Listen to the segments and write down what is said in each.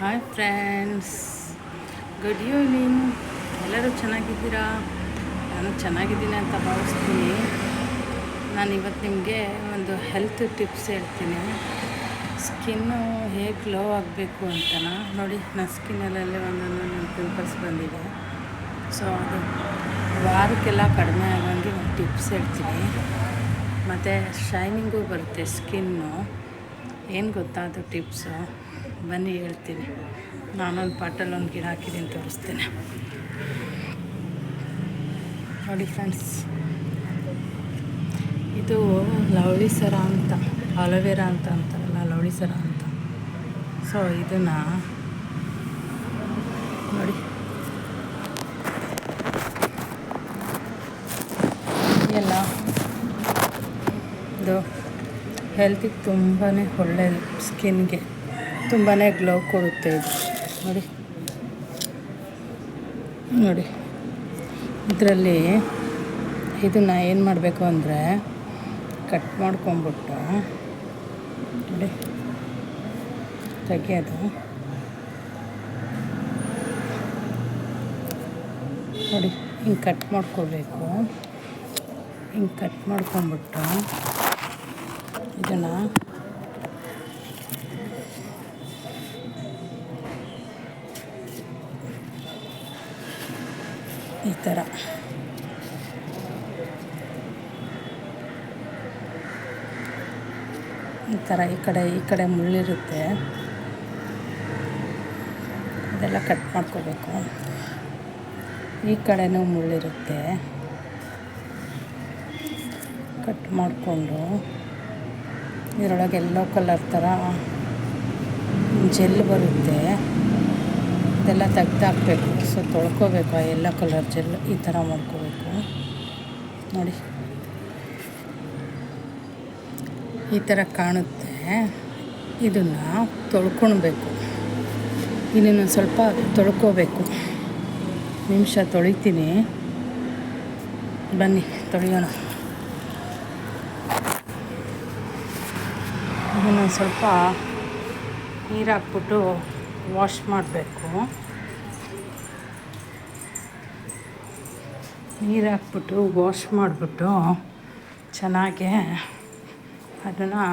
Hi friends good evening ಎಲ್ಲರೂ ಚೆನ್ನಾಗಿದ್ದೀರಾ? ನಾನು ಚೆನ್ನಾಗಿದ್ದೀನಿ ಅಂತ ಭಾವಿಸ್ತೀನಿ. ನಾನು ಇವತ್ತು ನಿಮಗೆ ಒಂದು ಹೆಲ್ತ್ ಟಿಪ್ಸ್ ಹೇಳ್ತೀನಿ. ಸ್ಕಿನ್ನು ಹೇಗೆ ಗ್ಲೋ ಆಗಬೇಕು ಅಂತನ? ನೋಡಿ, ನನ್ನ ಸ್ಕಿನ್ನಲ್ಲೇ ಒಂದೊಂದು ನನ್ನ ಪಿಂಪಲ್ಸ್ ಬಂದಿದೆ. ಸೊ ಅದು ವಾರಕ್ಕೆಲ್ಲ ಕಡಿಮೆ ಆಗೋಂಗೆ ಒಂದು ಟಿಪ್ಸ್ ಹೇಳ್ತೀನಿ. ಮತ್ತು ಶೈನಿಂಗು ಬರುತ್ತೆ ಸ್ಕಿನ್ನು ಏನು ಗೊತ್ತಾ ಅದು ಟಿಪ್ಸು ಬನ್ನಿ ಹೇಳ್ತೀನಿ. ನಾನೊಂದು ಪಾಟಲ್ಲಿ ಒಂದು ಗಿಡ ಹಾಕಿದ್ದೀನಿ ತೋರಿಸ್ತೇನೆ. ನೋಡಿ ಫ್ರೆಂಡ್ಸ್ ಇದು ಲವಳಿ ಸರ ಅಂತ ಅಲೋವೆರಾ ಅಂತ ಅಂತಾರಲ್ಲ, ಲವಳಿ ಸರ ಅಂತ. ಸೊ ಇದನ್ನು ನೋಡಿ. ಎಲ್ಲ ಇದು ಹೆಲ್ತಿಗೆ ತುಂಬಾ ಒಳ್ಳೆಯದು ಸ್ಕಿನ್ಗೆ ತುಂಬಾ ಗ್ಲೋ ಕೊಡುತ್ತೆ ಇದು. ನೋಡಿ. ನೋಡಿ. ಇದರಲ್ಲಿ ಇದನ್ನು ಏನು ಮಾಡಬೇಕು ಅಂದರೆ ಕಟ್ ಮಾಡ್ಕೊಂಬಿಟ್ಟು ನೋಡಿ. ತೆಗೆಯೋದು. ನೋಡಿ, ಹಿಂಗೆ ಕಟ್ ಮಾಡ್ಕೋಬೇಕು. ಹಿಂಗೆ ಕಟ್ ಮಾಡ್ಕೊಂಬಿಟ್ಟು ಇದನ್ನು ಥರ. ಈ ಥರ ಈ ಕಡೆ ಈ ಕಡೆ ಮುಳ್ಳಿರುತ್ತೆ. ಅದೆಲ್ಲ ಕಟ್ ಮಾಡ್ಕೋಬೇಕು. ಈ ಕಡೆನೂ ಮುಳ್ಳಿರುತ್ತೆ. ಕಟ್ ಮಾಡಿಕೊಂಡು ಇದರೊಳಗೆ ಎಲ್ಲೋ ಕಲರ್ ಥರ ಜೆಲ್ ಬರುತ್ತೆ. ಇದೆಲ್ಲ ತೆಗ್ದಾಕಬೇಕು. ಸೊ ತೊಳ್ಕೊಬೇಕು ಆ ಎಲ್ಲೋ ಕಲರ್ ಜೆಲ್ ಈ ಥರ ಮಾಡ್ಕೋಬೇಕು. ನೋಡಿ. ಈ ಥರ ಕಾಣುತ್ತೆ. ಇದನ್ನು ತೊಳ್ಕೊಳ್ಬೇಕು ಇದನ್ನು ಸ್ವಲ್ಪ ತೊಳ್ಕೋಬೇಕು. ನಿಮಿಷ ತೊಳಿತೀನಿ. ಬನ್ನಿ, ತೊಳೆಯೋಣ. ಇನ್ನೊಂದು ಸ್ವಲ್ಪ ನೀರು ಹಾಕ್ಬಿಟ್ಟು ವಾಶ್ ಮಾಡಬೇಕು. ನೀರು ಹಾಕ್ಬಿಟ್ಟು ವಾಶ್ ಮಾಡಿಬಿಟ್ಟು ಚೆನ್ನಾಗೆ ಅದನ್ನು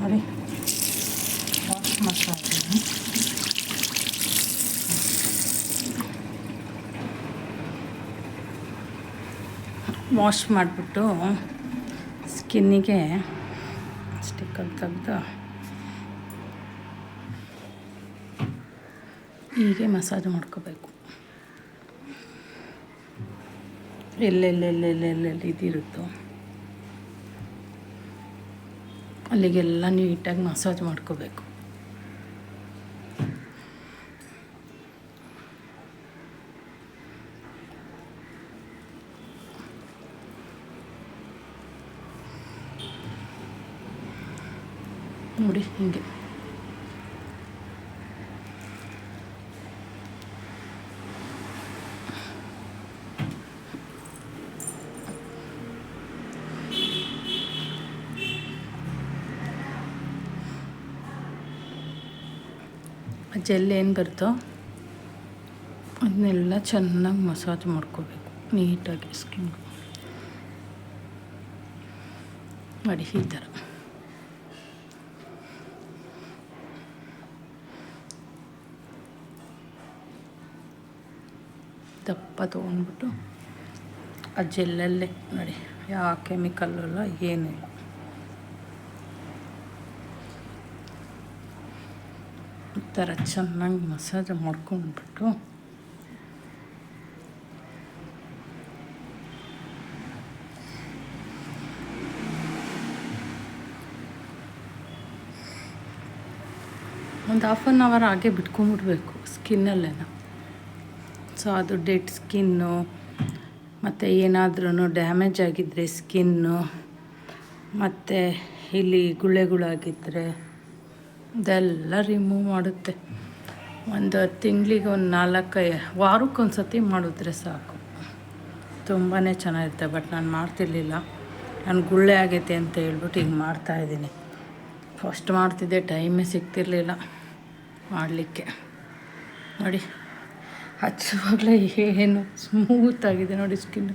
ನೋಡಿ ವಾಶ್ ಮಾಡ್ತಾ ಇದ್ದೀನಿ. ವಾಶ್ ಮಾಡಿಬಿಟ್ಟು ಸ್ಕಿನ್ನಿಗೆ ಸ್ಟಿಕ್ಕರ್ ತೆಗ್ದು ಹೀಗೆ ಮಸಾಜ್ ಮಾಡ್ಕೋಬೇಕು. ಎಲ್ಲೆಲ್ಲೆಲ್ಲೆಲ್ಲೆಲ್ಲೆಲ್ಲಿ ಇದಿರುತ್ತೋ. ಅಲ್ಲಿಗೆಲ್ಲ ನೀಟಾಗಿ ಮಸಾಜ್ ಮಾಡ್ಕೋಬೇಕು. ನೋಡಿ ಹೀಗೆ. ಜೆಲ್ ಏನು ಬರುತ್ತೋ ಅದನ್ನೆಲ್ಲ ಚೆನ್ನಾಗಿ ಮಸಾಜ್ ಮಾಡ್ಕೋಬೇಕು ನೀಟಾಗಿ ಸ್ಕಿನ್ ಮಾಡಿ ಈ ಥರ ದಪ್ಪ ತೊಗೊಂಡ್ಬಿಟ್ಟು ಆ ಜೆಲ್ಲಲ್ಲೇ ನೋಡಿ ಯಾವ ಕೆಮಿಕಲ್ಲೆಲ್ಲ ಏನಿಲ್ಲ ಈ ಥರ ಚೆನ್ನಾಗಿ ಮಸಾಜ್ ಮಾಡ್ಕೊಂಡ್ಬಿಟ್ಟು ಒಂದು ಹಾಫ್ ಆನ್ ಅವರ್ ಹಾಗೆ ಬಿಟ್ಕೊಂಡ್ಬಿಡ್ಬೇಕು ಸ್ಕಿನ್ನಲ್ಲೇನ ಸೊ ಅದು ಡೆಡ್ ಸ್ಕಿನ್ನು, ಮತ್ತು ಏನಾದ್ರೂ ಡ್ಯಾಮೇಜ್ ಆಗಿದ್ದರೆ ಸ್ಕಿನ್ನು, ಮತ್ತು ಇಲ್ಲಿ ಗುಳೆಗಳಾಗಿದ್ದರೆ ಇದೆಲ್ಲ ರಿಮೂವ್ ಮಾಡುತ್ತೆ. ಒಂದು ತಿಂಗಳಿಗೆ ಒಂದು ನಾಲ್ಕು ವಾರಕ್ಕೊಂದು ಸತಿ ಮಾಡಿದ್ರೆ ಸಾಕು. ತುಂಬಾ ಚೆನ್ನಾಗಿರುತ್ತೆ, ಬಟ್ ನಾನು ಮಾಡ್ತಿರ್ಲಿಲ್ಲ. ನಾನು ಗುಳ್ಳೆ ಆಗೈತೆ ಅಂತ ಹೇಳ್ಬಿಟ್ಟು ಈಗ ಮಾಡ್ತಾಯಿದ್ದೀನಿ ಫಸ್ಟ್ ಮಾಡ್ತಿದ್ದೆ, ಟೈಮೇ ಸಿಗ್ತಿರ್ಲಿಲ್ಲ. ಮಾಡಲಿಕ್ಕೆ. ನೋಡಿ. ಹಚ್ಚುವಾಗಲೇ ಏನು ಸ್ಮೂತಾಗಿದೆ ನೋಡಿ ಸ್ಕಿನ್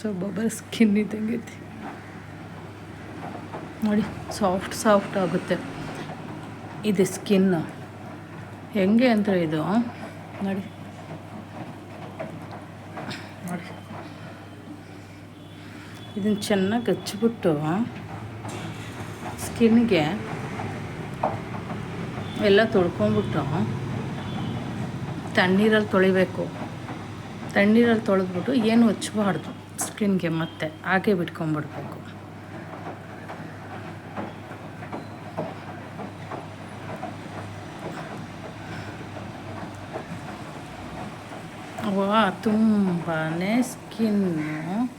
ಸೊ ಬಬಲ್ ಸ್ಕಿನ್ ಇದ್ದಂಗೈತಿ ನೋಡಿ ಸಾಫ್ಟ್ ಸಾಫ್ಟ್ ಆಗುತ್ತೆ. ಇದು ಸ್ಕಿನ್ನು ಹೆಂಗೆ ಅಂದರೆ ಇದು? ನೋಡಿ. ನೋಡಿ. ಇದನ್ನು ಚೆನ್ನಾಗಿ ಹಚ್ಚಿಬಿಟ್ಟು ಸ್ಕಿನ್ಗೆ ಎಲ್ಲ ತೊಳ್ಕೊಂಬಿಟ್ಟು ತಣ್ಣೀರಲ್ಲಿ ತೊಳಿಬೇಕು. ತಣ್ಣೀರಲ್ಲಿ ತೊಳೆದ್ಬಿಟ್ಟು ಏನು ಹಚ್ಬಾರ್ದು ಸ್ಕಿನ್ಗೆ ಮತ್ತೆ ಹಾಗೆ ಬಿಟ್ಕೊಂಬಿಡ್ಬೇಕು ವಾ ತುಂಬಾ ಸ್ಕಿನ್ನು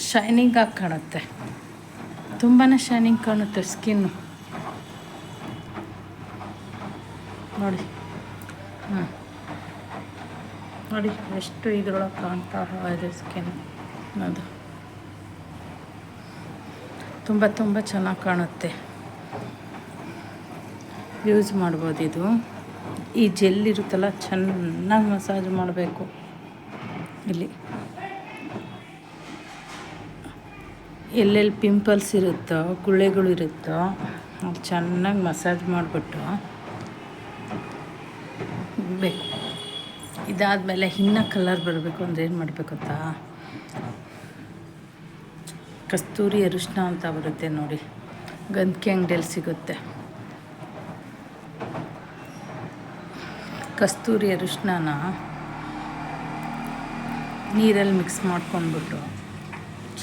ಶೈನಿಂಗಾಗಿ ಕಾಣುತ್ತೆ. ತುಂಬಾ ಶೈನಿಂಗ್ ಕಾಣುತ್ತೆ ಸ್ಕಿನ್ನು. ನೋಡಿ. ಹ್ಞೂ ನೋಡಿ, ಎಷ್ಟು ಇದ್ರೊಳಗೆ ಕಾಣ್ತಾ ಇದೆ ಸ್ಕಿನ್ ಅದು. ತುಂಬ ತುಂಬ ಚೆನ್ನಾಗಿ ಕಾಣುತ್ತೆ. ಯೂಸ್ ಮಾಡ್ಬೋದು ಇದು. ಈ ಜೆಲ್ ಇರುತ್ತಲ್ಲ, ಚೆನ್ನಾಗಿ ಮಸಾಜ್ ಮಾಡಬೇಕು. ಇಲ್ಲಿ. ಎಲ್ಲೆಲ್ಲಿ ಪಿಂಪಲ್ಸ್ ಇರುತ್ತೋ, ಗುಳ್ಳೆಗಳು ಇರುತ್ತೋ ಚೆನ್ನಾಗಿ ಮಸಾಜ್ ಮಾಡಿಬಿಟ್ಟು, ಬೇಕು. ಇದಾದಮೇಲೆ ಇನ್ನ ಕಲರ್ ಬರಬೇಕು ಅಂದರೆ ಏನು ಮಾಡಬೇಕು ಗೊತ್ತಾ? ಕಸ್ತೂರಿ ಅರಿಶಿನ ಅಂತ ಬರುತ್ತೆ ನೋಡಿ. ಗಂಧಕ್ಕೆ ಅಂಗಡಿಯಲ್ಲಿ ಸಿಗುತ್ತೆ. ಕಸ್ತೂರಿ ಅರಿಶಿನ ನೀರಲ್ಲಿ ಮಿಕ್ಸ್ ಮಾಡ್ಕೊಂಡ್ಬಿಟ್ಟು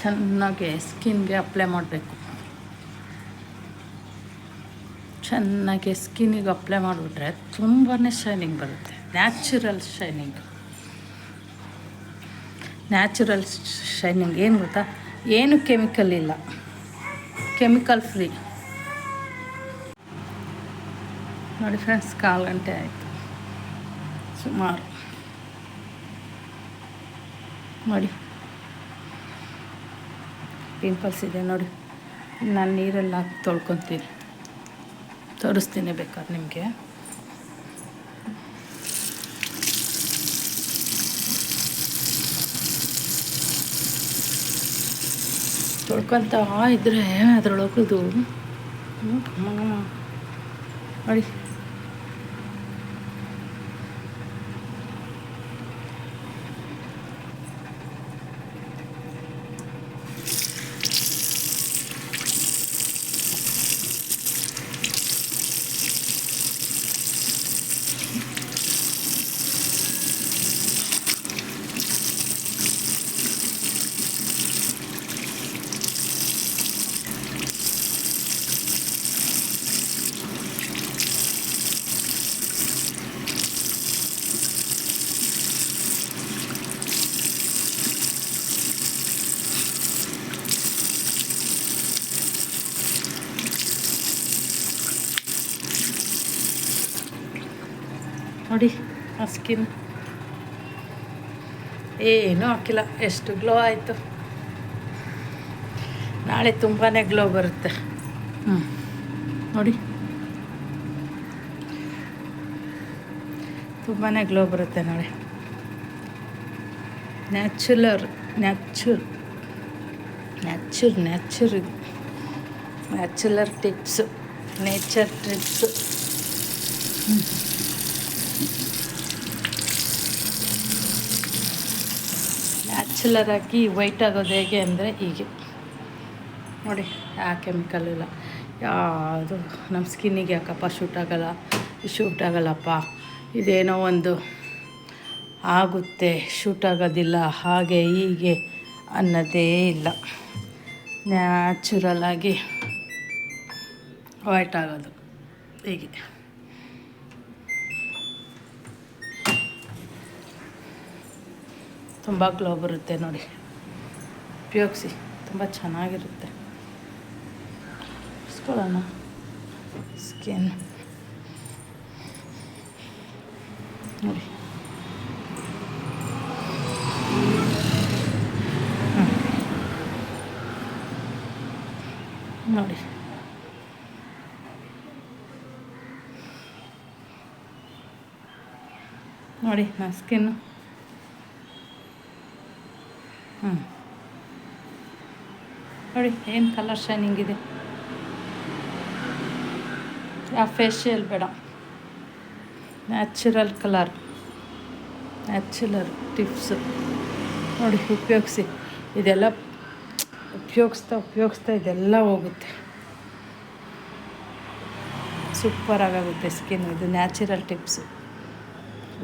ಚೆನ್ನಾಗಿ ಸ್ಕಿನ್ಗೆ ಅಪ್ಲೈ ಮಾಡಬೇಕು. ಚೆನ್ನಾಗಿ ಸ್ಕಿನ್ನಿಗೆ ಅಪ್ಲೈ ಮಾಡಿಬಿಟ್ರೆ ತುಂಬಾ ಶೈನಿಂಗ್ ಬರುತ್ತೆ. ನ್ಯಾಚುರಲ್ ಶೈನಿಂಗ್ ನ್ಯಾಚುರಲ್ ಶೈನಿಂಗ್ ಏನು ಗೊತ್ತಾ? ಏನು ಕೆಮಿಕಲ್ ಇಲ್ಲ. ಕೆಮಿಕಲ್ ಫ್ರೀ ನೋಡಿ ಫ್ರೆಂಡ್ಸ್ ಕಾಲು ಗಂಟೆ ಆಯಿತು. ಸುಮಾರು. ನೋಡಿ. ಪಿಂಪಲ್ಸ್ ಇದೆ ನೋಡಿ. ನಾನು ನೀರೆಲ್ಲ ಹಾಕಿ ತೊಳ್ಕೊತೀನಿ. ತೋರಿಸ್ತೀನಿ ಬೇಕಾದ್ರೆ ನಿಮಗೆ. ತೊಳ್ಕೊತ ಇದ್ರೆ ಅದ್ರೊಳಗದು. ನೋಡಿ ನೋಡಿ ಆ ಸ್ಕಿನ್ ಏನೂ ಹಾಕಿಲ್ಲ ಎಷ್ಟು ಗ್ಲೋ ಆಯಿತು. ನಾಳೆ ತುಂಬಾ ಗ್ಲೋ ಬರುತ್ತೆ. ಹ್ಞೂ ನೋಡಿ. ತುಂಬಾ ಗ್ಲೋ ಬರುತ್ತೆ ನಾಳೆ. Natural nature nature nature natural tips nature tips natural ಆಗಿ ವೈಟ್ ಆಗೋದು ಹೇಗೆ ಅಂದರೆ ಹೀಗೆ. ನೋಡಿ, ಆ ಕೆಮಿಕಲ್ ಇಲ್ಲ ಯಾವುದು ನಮ್ಮ ಸ್ಕಿನ್ನಿಗೆ ಯಾಕಪ್ಪ ಶೂಟ್ ಆಗಲ್ಲ? ಶೂಟ್ ಆಗಲ್ಲಪ್ಪ? ಇದೇನೋ ಒಂದು ಆಗುತ್ತೆ ಶೂಟ್ ಆಗೋದಿಲ್ಲ, ಹಾಗೆ ಹೀಗೆ ಅನ್ನೋದೇ ಇಲ್ಲ. ನ್ಯಾಚುರಲ್ ಆಗಿ ವೈಟ್ ಆಗೋದು. ಹೀಗೆ. ತುಂಬ ಗ್ಲೋ ಬರುತ್ತೆ ನೋಡಿ. ಉಪಯೋಗಿಸಿ ತುಂಬ ಚೆನ್ನಾಗಿರುತ್ತೆ. ಇಸ್ಕೊಳ್ಳೋಣ. ಸ್ಕಿನ್ ನೋಡಿ. ನೋಡಿ. ನೋಡಿ ನನ್ನ ಸ್ಕಿನ್ನು ಹ್ಞೂ ನೋಡಿ, ಏನು ಕಲರ್ ಶೈನಿಂಗ್ ಇದೆ. ಆ ಫೇಶಿಯಲ್ ಬೇಡ. ನ್ಯಾಚುರಲ್ ಕಲರ್ ನ್ಯಾಚುರಲ್ ಟಿಪ್ಸು ನೋಡಿ, ಉಪಯೋಗಿಸಿ. ಇದೆಲ್ಲ ಉಪಯೋಗಿಸ್ತಾ ಉಪಯೋಗಿಸ್ತಾ ಇದೆಲ್ಲ ಹೋಗುತ್ತೆ. ಸೂಪರ್ ಆಗುತ್ತೆ ಸ್ಕಿನ್ ಇದು. ನ್ಯಾಚುರಲ್ ಟಿಪ್ಸು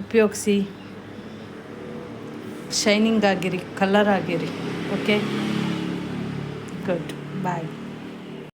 ಉಪಯೋಗಿಸಿ. ಶೈನಿಂಗ್ ಆಗಿರಿ ಕಲರ್ ಆಗಿರಿ. Okay good bye